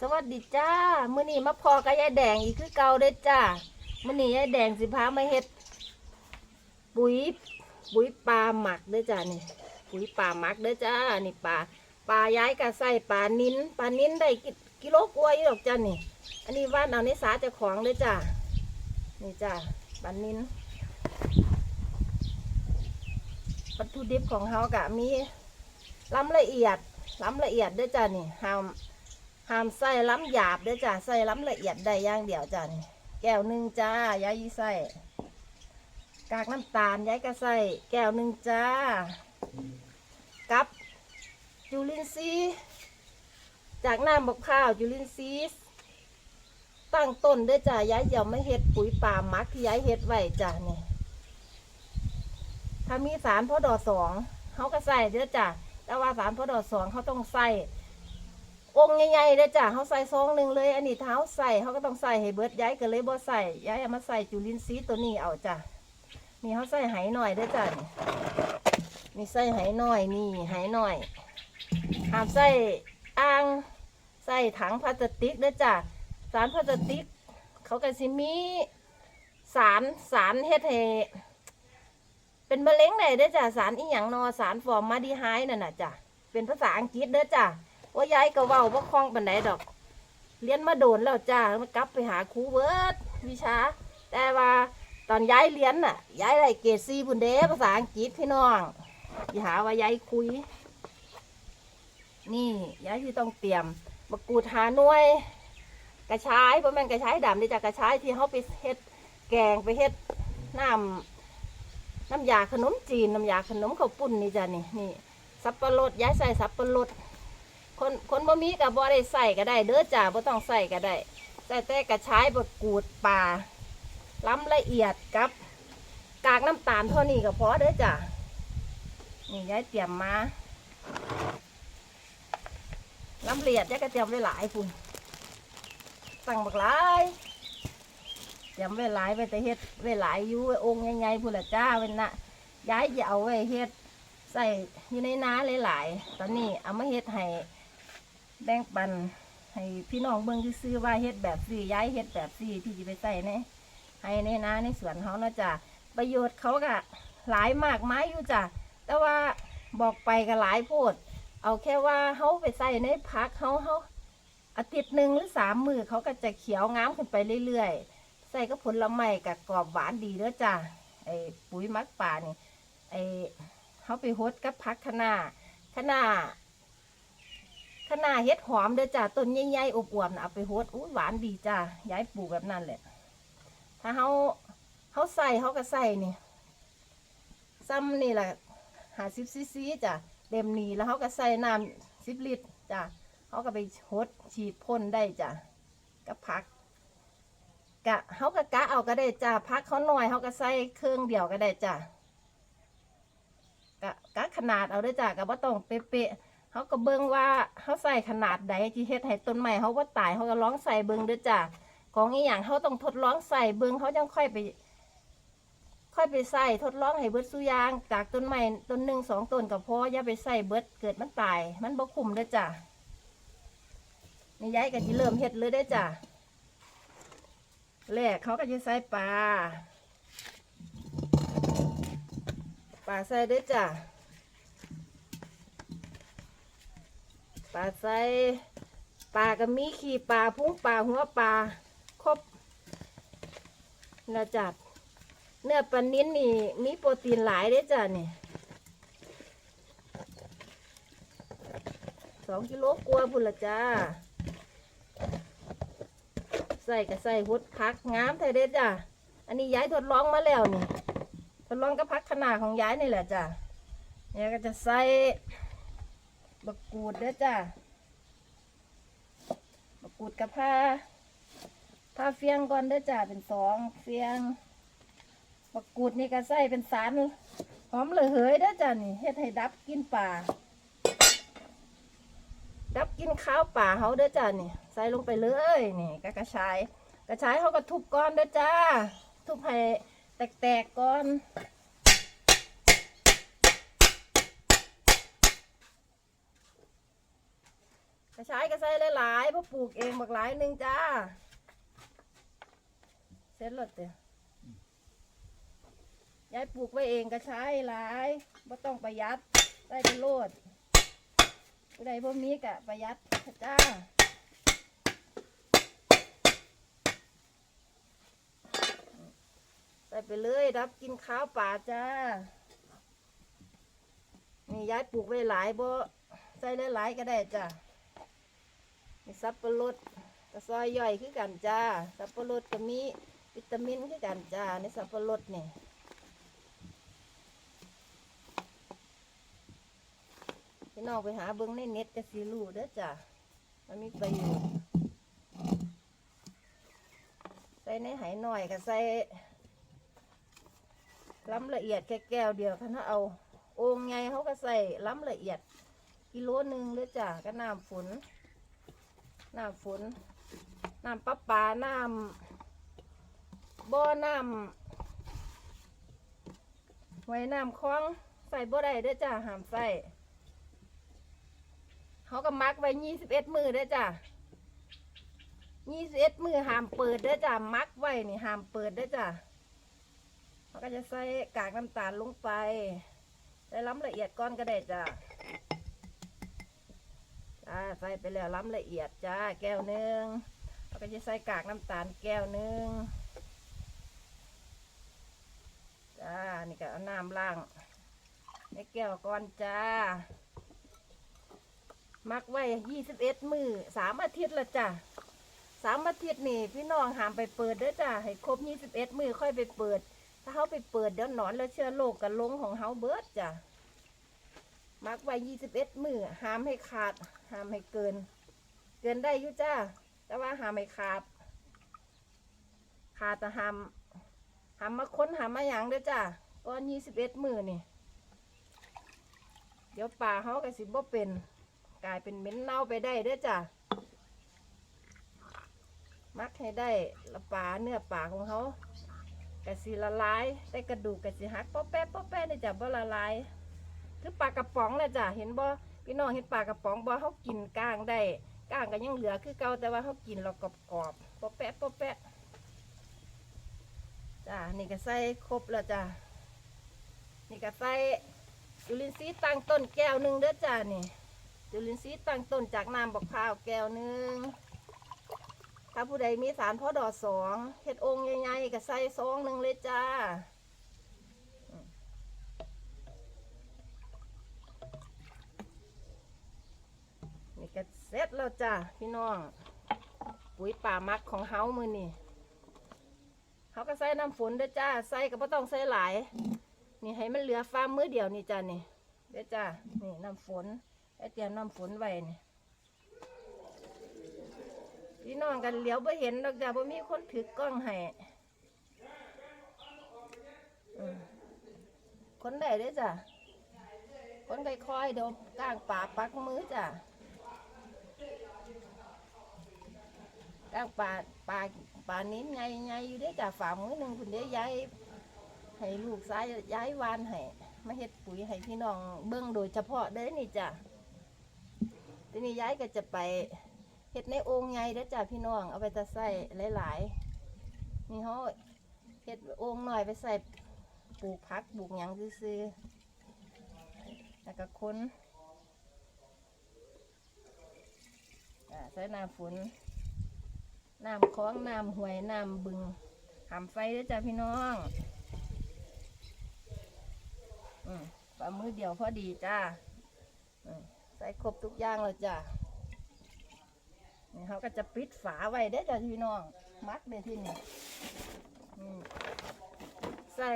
สวัสดีจ้ามื้อนี้มาพอกับยายแดงอีกคือเก่าเด้อจ้ามื้อนี้ยายแดงสิพามาเฮ็ด ปุ๋ยปุ๋ยปลาหมักเด้อจ้านี่ ปุ๋ยปลาหมักเด้อจ้านี่ปลาปลาย้ายกะใส่ปลานิ้นปลานิ้นได้กิโลกว่าอยู่ดอกจ้านี่ อันนี้ว่านเอาในสาจ้าของเด้อจ้านี่จ้าปลานิ้นวัตถุดิบของเขากะมีล้ำละเอียดล้ำละเอียดเด้อจ้านี่ห้าม ห้ามใส่ล้ำหยาบเด้อจ้าใส่ล้ำละเอียดได้อย่างเดียวจ้านี่แก้วหนึ่งจ้ายายใส่กากน้ำตาลยายก็ใส่แก้วหนึ่งจ้า กับจุลินทรีย์จากน้ำบกข้าวจุลินทรีย์ตั้งต้นเด้อจ้ายายจะเอาไม่เฮ็ดปุ๋ยป่ามักที่ยายเฮ็ดไว้จ้านี่ถ้ามีสารพอดอสองเขาก็ใส่เด้อจ้ะแต่ว่าสารพอดอสองเขาต้องใส่ องค์ใหญ่ๆเด้อจ้ะเขาใส่ซองหนึ่งเลย อันนี้เท้าใส่เขาก็ต้องใส่ให้เบิดย้ายก็เลยบ่ใส่ย้ายเอามาใส่จุลินทรีย์ตัวนี้เอาจ้ะนี่เขาใส่ไหหน่อยเด้จ้ะนี่ใส่ไหหน่อยนี่ไหหน่อยหามใส่อ่างใส่ถังพลาสติกเด้จ้ะสารพลาสติก เขาก็สิมีสารสารเฮ็ดให้เป็นมะเร็งไหนเด้อจ้ะสารอีหยังนอสารฟอร์มาดีไฮนั่นน่ะจ้ะเป็นภาษาอังกฤษเด้อจ้ะ ว่ายายก็เว้าบ่คล่องปานใดดอก เรียนมาโดนแล้วจ้ามากลับไปหาครูเบิร์ดวิชา แต่ว่าตอนย้ายเรียนน่ะย้ายได้เกรดซีบุนเดภาษาอังกฤษพี่น้องอย่าหาว่ายายคุย นี่ย้ายที่ต้องเตรียมมะกรูดหาหน่วย กระชายเพราะแม่นกระชายดำนี่จ้ะกระชายที่เขาไปเฮ็ดแกงไปเฮ็ดน้ำน้ำยาขนมจีนน้ำยาขนมข้าวปุ้นนี่จ้ะนี่นี่สับปะรดย้ายใส่สับปะรด คนคนบ่มีกับบ่ได้ใส่ก็ได้ เด้อจ้าบ่ต้องใส่ก็ได้ใส่แต่กระชายบดกูดปลาล้ำละเอียดกับ กากน้ำตาลเท่านี้ก็พอเด้อจ้านี่ย้ายเตรียมมาล้ำละเอียดยายก็เตรียมไว้หลายพุ่นสั่งบักหลายเตรียำไว้หลายไว้แต่เฮ็ดไว้หลายอยู่องค์ใหญ่ๆพุ่นละจ้าเว้นนะย้ายจะเอาไว้เฮ็ดใส่อยู่ในน้าหลายๆตอนนี้เอามาเฮ็ดให้ แบ่งปันให้พี่น้องเบิ่งที่ซื่อว่าเฮ็ดแบบซี่ย้ายเฮ็ดแบบซี่ที่จะไปใส่ในให้ในนาในสวนเขาเนาะจ้ะประโยชน์เขาก็หลายมากไมายอยู่จ้ะแต่ว่าบอกไปก็หลายโพด เอาแค่ว่าเขาไปใส่ในพักเขาเขาอาทิตย์หนึ่งหรือสามมือเขาก็จะเขียวงามขึ้นไปเรื่อยๆ ใส่ก็ผลไม้กับกรอบหวานดีเด้อจ้าไอ้ปุ๋ยมักป่านี่ไอ้เขาไปฮดกับพักคะน้าคะ น้าคะน้าเฮ็ดหอมเด้อจ้าต้นใหญ่ๆอบอวบๆนะเอาไปโฮดอู้หวานดีจ้าย้ายปลูกแบบนั้นแหละ ถ้าเขาเขาใส่เขาก็ใส่นี่ซ้ำนี่แหละหาสิบซีซีจ้ะเต็มนี่แล้วเขาก็ใส่น้ำสิบลิตรจ้ะเขาก็ไปโฮดฉีดพ่นได้จ้ะกับผักกะเขาก็กะเอาก็ได้จ้าพักเขาหน่อยเขาก็ใส่เครื่องเดียวก็ได้จ้ากะกะขนาดเอาได้จ้ากะว่าต้องเป๊ะ เขาก็เบิ่งว่าเขาใส่ขนาดใดที่เฮ็ดให้ต้นไม้เขาว่าตายเขาก็ร้องใส่เบิ่งเด้อจ้าของอีหยังเขาต้องทดลองใส่เบิ่งเขาจังค่อยไป ค่อยไปใส่ทดลองให้เบิดสุยางจากต้นไม้ต้นหนึ่งสองต้นก็พออย่าไปใส่เบิดเกิดมันตาย มันบ่คุ้มเด้อจ้านี่ย้ายก็จะเริ่มเฮ็ดเลยได้จ้าแรกเขาก็จะใส่ปลาปลาใส่ด้วยจ้ะ ปลาใส่ปลาก็มีขี้ปลาพุงปลาหัวปลาครบนะจัดเนื้อปลานิ้นนี่มีโปรตีนหลายเด้จ้ะนี่สองกิโลกว่าพุ่นละจ้า ใส่ก็ใส่หดพักงามไทยเด็ดจ้ะ อันนี้ย้ายทดลองมาแล้วนี่ ทดลองกับพักขนาดของย้ายนี่แหละจ้ะเนี่ยก็จะใส่ บักกูดเด้อจ้ะบักกูดกับผ้าผ้าเฟียงก่อนเด้อจ้ะเป็นสองเฟียงบักกูดนี่ก็ใส่เป็นสารหอมระเหยเด้อจ้ะนี่เฮ็ดให้ดับกินป่าดับกินข้าวป่าเขาเด้อจ้านี่ ใส่ลงไปเลยนี่ก็กระชาย กระชายเขาก็ทุบก้อนเด้อจ้า ทุบให้แตกๆก้อน กระระชายก็ใส่หลายๆเพราะปลูกเองบักหลายหนึ่งจ้า เสร็จแล้วเด้อยายปลูกไว้เองกระชายหลายบ่ต้องประหยัดได้เป็นโลดผู้ใดบ่มีกะประหยัดจ้าใส่ไปเลยรับกินข้าวป่าจ้า นี่ย้ายปลูกไว้หลายบ่ใส่หลายๆก็ได้จ้า สับปะรดกระซอยย่อยคือกันจ้า สับปะรดก็มีวิตามินคือกันจ้า ในสับปะรดนี่พี่น้องไปหาเบิ้งในเน็ตก็สิรู้เด้อจ้ามันมีประโยชน์ใส่ในไหหน่อยก็ใส่ล้ำละเอียดแค่แก้วเดียวคันถ้าเอาโอ่งไงเขาก็ใส่ล้ำละเอียดกิโลหนึ่งเลยจ้ะก็น้ำฝน น้ำฝน น้ำประปา น้ำบ่อน้ำไว้น้ำคลอง ใส่บ่ได้เด้อจ้ะห้ามใส่เขาก็มักไว้ยี่สิบเอ็ดมือเด้อจ้ะยี่สิบเอ็ดมือห้ามเปิดเด้อจ้ะมักไว้นี่ห้ามเปิดเด้อจ้ะเราก็จะใส่กากน้ำตาลลงไปใส่ล้ำละเอียดก้อนก็ได้จ้า จ้าใส่ไปแล้วล้ำละเอียดจ้าแก้วหนึ่งเราก็จะใส่กากน้ำตาลแก้วหนึ่งจ้านี่ก็เอาน้ำล้างในแก้วก้อนจ้ามักไว้ยี่สิบเอ็ดมือสามอาทิตย์ละจ้าสามอาทิตย์นี่พี่น้องห้ามไปเปิดเด้อจ้าให้ครบยี่สิบเอ็ดมือค่อยไปเปิด ถ้าเขาไปเปิดเดี๋ยวหนอนแล้วเชื้อโรคกันลงของเขาเบิดจ้ะ มักไว้ยี่สิบเอ็ดมือห้ามให้ขาดห้ามให้เกิน เกินได้ยู่จ้า แต่ว่าห้ามให้ขาด ขาดแต่ห้ามห้ามมาค้นห้ามมาหยังเด้อจ้าก้อนยี่สิบเอ็ดมือนี่ เดี๋ยวป่าเขาก็สิบ่เป็น กลายเป็นเหม็นเน่าไปได้เด้อจ้ามักให้ได้ละปลาเนื้อปลาของเขากระสิละลาย แต่กระดูกกะสิหักป๊อแป๊ะป๊อแป๊ะนี่จ้ะบ่ละลาย คือปลากระป๋องนะจ้ะเห็นบ่พี่น้องเห็นปลากระป๋องบ่เขากินก้างได้ก้างก็ยังเหลือคือเก่าแต่ว่าเขากินเรากรอบกรอบๆปอแปะปอแปะจ้ะนี่ก็ใส่ครบแล้วจ้ะนี่ก็ใส่จุลินทรีย์ตั้งต้นแก้วหนึ่งเด้อจ้ะนี่จุลินทรีย์ตั้งต้นจากน้ำบักพร้าวแก้วหนึ่งถ้าผู้ใดมีสารพ่อดอสองเฮ็ดองค์ใหญ่ๆก็ใส่ซองหนึ่งเลยจ้าอืมนี่ก็เส ร็จแล้วจ้าพี่น้อง ปุ๋ยป่ามักของเฮามือนี่เขาก็ใส่น้ำฝนด้อจ้า ใส่ก็บ่ต้องใส่หลาย นี่ให้มันเหลือฟ้ามือเดียวนี่จ้านี่เด้อจ้า นี่น้ำฝนไอ้เตรียมน้ำฝนไว้นี่พี่น้องกันเหลียวบ่เห็นดอกจ้าบ่มีคนถือกล้องให้คนได้เด้อจ้ะคนค่อยๆเดี๋ยวก้างป่าปักมือจ้ะ้างป่าป่าป่านิ้นไงไงอยู่เด้จ้ะฝ่ามือหนึ่งคุณเด้ย้ายให้ลูกซ้ายย้ายวานให้มาเฮ็ดปุ๋ยให้พี่น้องเบิ่งโดยเฉพาะเด้อนี่จ้ะทีนี้ย้ายก็จะไปเห็ดในโอ่งใหญ่เด้อจ้าพี่น้องเอาไปตะใส่หลายๆนี่เขาเห็ดโอ่งหน่อยไปใส่ปลูกพักปลูกหยังซื้อแล้วก็คนใส่น้ำฝน น้ำคลองน้ำห้วยน้ำบึงหามไฟด้อจ้าพี่น้องอืมปลามือเดียวพอดีจ้าใส่ครบทุกอย่างเลยจ้าเขาก็จะปิดฝาไว้ได้จ้ะพี่น้อง มัดเลยที่นี่ใส่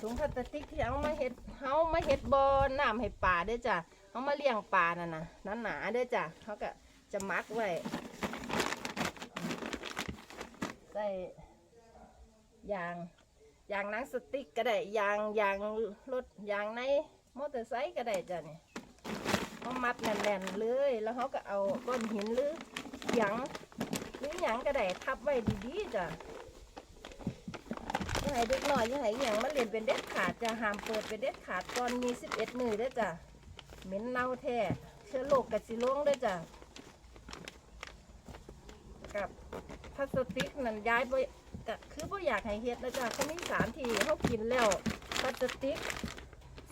ถุงพลาสติกที่เอามาเห็ดเขามาเห็ดบอน้ำให้ปลาเด้จ้ะเขามาเลี้ยงปลาน่ะนะหนาหนาๆด้จ้ะเขาก็จะมัดไว้ ใส่ยางยางหนังสติ๊กก็ได้ยางยางรถยางในมอเตอร์ไซค์ก็ได้จ้ะนี่เขามัดแน่นๆเลยแล้วเขาก็เอาก้อนหินหรือหยังหรือหยังก็ได้ทับไว้ดีๆจ้ะยังไงเด็กหน่อยยังไงหยังมาเรียนเป็นเด็ดขาดจะห้ามเปิดเป็นเด็ดขาดก่อนมีสิบเอ็ดมือเด้จ้ะเหม็นเน่าแท้เชื้อโรคกัดสิลงเด้จ้ะ กับพลา สติกนั่นย้ายไปก็คือบ่อยากให้เฮ็ดนะจ๊ะเขามีสารที่เขากินแล้วพลาสติก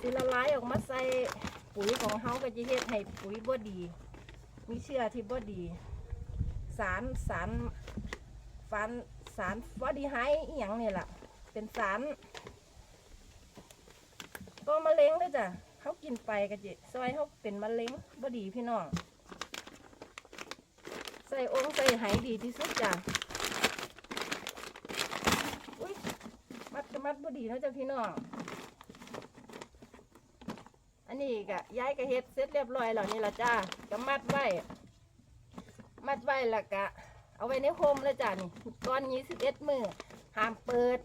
สิละลายออกมาใส่ปุ๋ยของเขาก็จะเฮ็ดให้ปุ๋ยบ่ดี มีเชื้อที่บ่ดี สารสารฟันสารฟอดีไฮอหย่างนี่แหละเป็นสารก็มะเร็งเลยจ้ะเขากินไปก็จิซอยเขาเป็นมะเร็งบ่ดีพี่น้องใส่องค์ใส่ไหดีที่สุดจ้ะอุ้ย มัดก็มัดบ่ดีเนาะจ้ะพี่น้อง อันนี้ก็ย้ายกระเฮ็ดเสร็จเรียบร้อยแล้วนี่ละจ้าก็มัดไว้ มัดไว้แล้วก็เอาไว้ในโฮมเลยจ้านี่ก้อนยี่สิบเอ็ดมือห้ามเปิด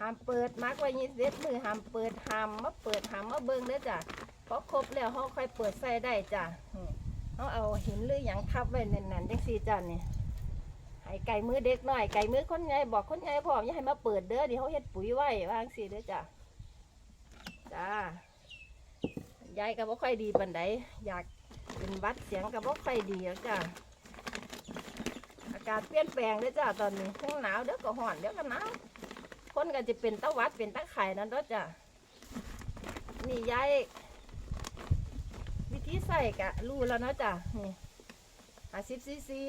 ห้ามเปิดมักไว้ยี่สิบเอ็ดมือห้ามเปิดห้ามมาเปิดห้ามมาเบิ้งเด้อจ้ะพอครบแล้วเขาค่อยเปิดใส่ได้จ้ะอืมเขาเอาหินหรืออย่างทับไว้แน่นๆจังสี่จ้ะนี่ ให้ไก่มือเด็กหน่อยไก่มือคนใหญ่บอกคนใหญ่พร้อมอย่าให้มาเปิดเด้อเดี๋ยวเขาเฮ็ดปุ๋ยไว้วาจั่งสีเด้อจ้ะจ้ายายก็บ่ค่อยดีปานใดอยากเป็นวัดเสียงก็บ่ค่อยดีแล้วจ้ะอากาศเปลี่ยนแปลงเด้อจ้ะตอนนี้ทั้งหนาวเดี๋ยวก็ร้อนเดี๋ยวก็หนาวคนก็จะเป็นตะวัดเป็นตะไคร่นั่นเด้อจ้ะนี่ยายวิธีใส่กะรู้แล้วเนาะจ้ะนี่หาสิบซีซี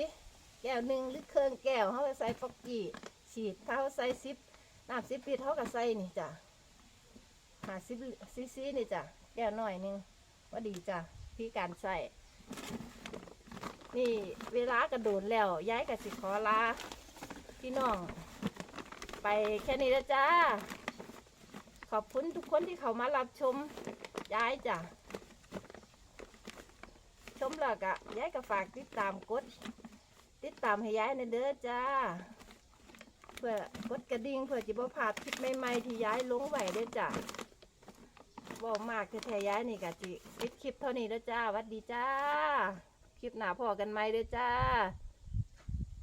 แก้วหนึ่งหรือเครื่องแก้วเขาก็ใส่ฟอกกี้ฉีดเขาใส่สิบน้ำสิบปีเขาก็ใส่นี่จ้ะหาสิบซีซีนี่จ้ะแก้วหน่อยหนึงว่าดีจ้ะพี่การใส่นี่เวลากระโดดแล้วย้ายกับสิขอลาพี่น้อง ไปแค่นี้แล้วจ้า ขอบคุณทุกคนที่เขามารับชมย้ายจ้ะชมแล้วก็ย้ายก็ฝากติดตามกด ติดตามให้ย้ายในเด้อจ้า เพื่อกดกระดิ่งเพื่อจิบ่พลาดคลิปใหม่ๆที่ย้ายลงไหวเด้อจ้าบอกมากแท้ๆย้ายนี่กะจิปิดคลิปเท่านี้แล้วจ้าวัดดีจ้า คลิปหน้าพอกันไหมเด้อจ้า